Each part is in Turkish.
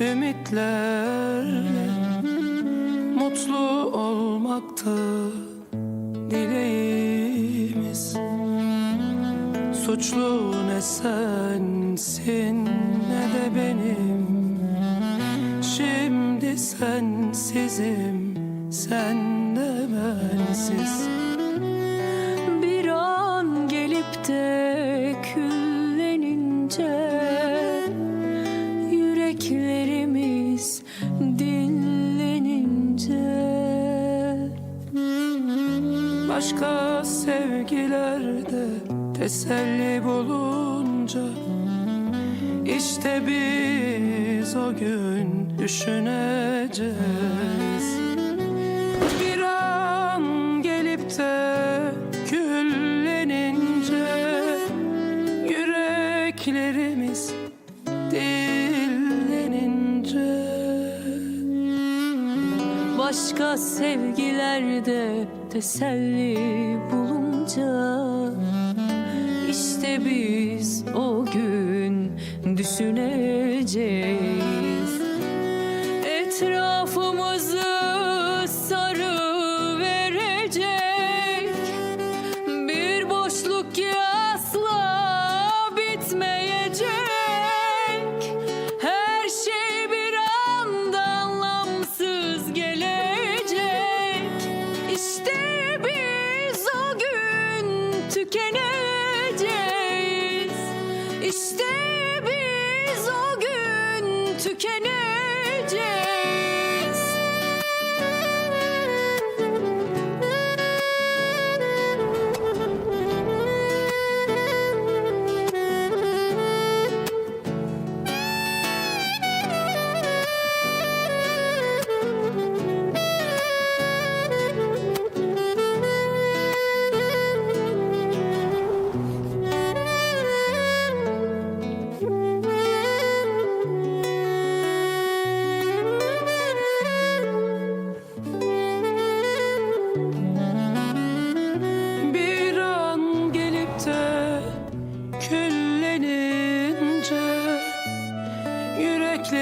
ümitlerle Mutlu olmakta dileğimiz. Suçlu ne sensin ne de benim. Şimdi sensizim, sen de bensiz Başka sevgilerde teselli bulunca işte biz o gün düşüneceğiz. Bir an gelip de küllenince Yüreklerimiz dinlenince Başka sevgilerde teselli bulunca işte biz o gün düşüneceğiz. Etrafımızı gün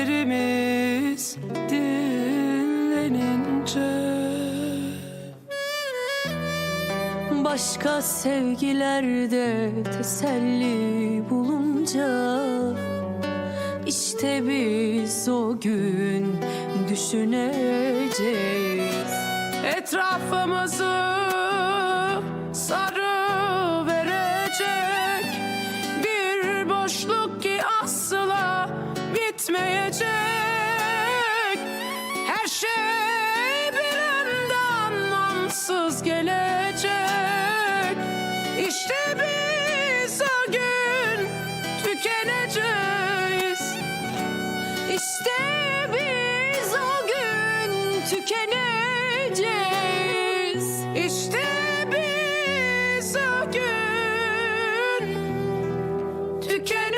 Yüreklerimiz dinlenince Başka sevgilerde teselli bulunca işte biz o gün düşüneceğiz Etrafımızı sarı bitmeyecek Her şey bir yandan ansız gelecek. İşte biz o gün tükeneceğiz. İşte biz o gün tükeneceğiz. İşte biz o gün tükeneceğiz.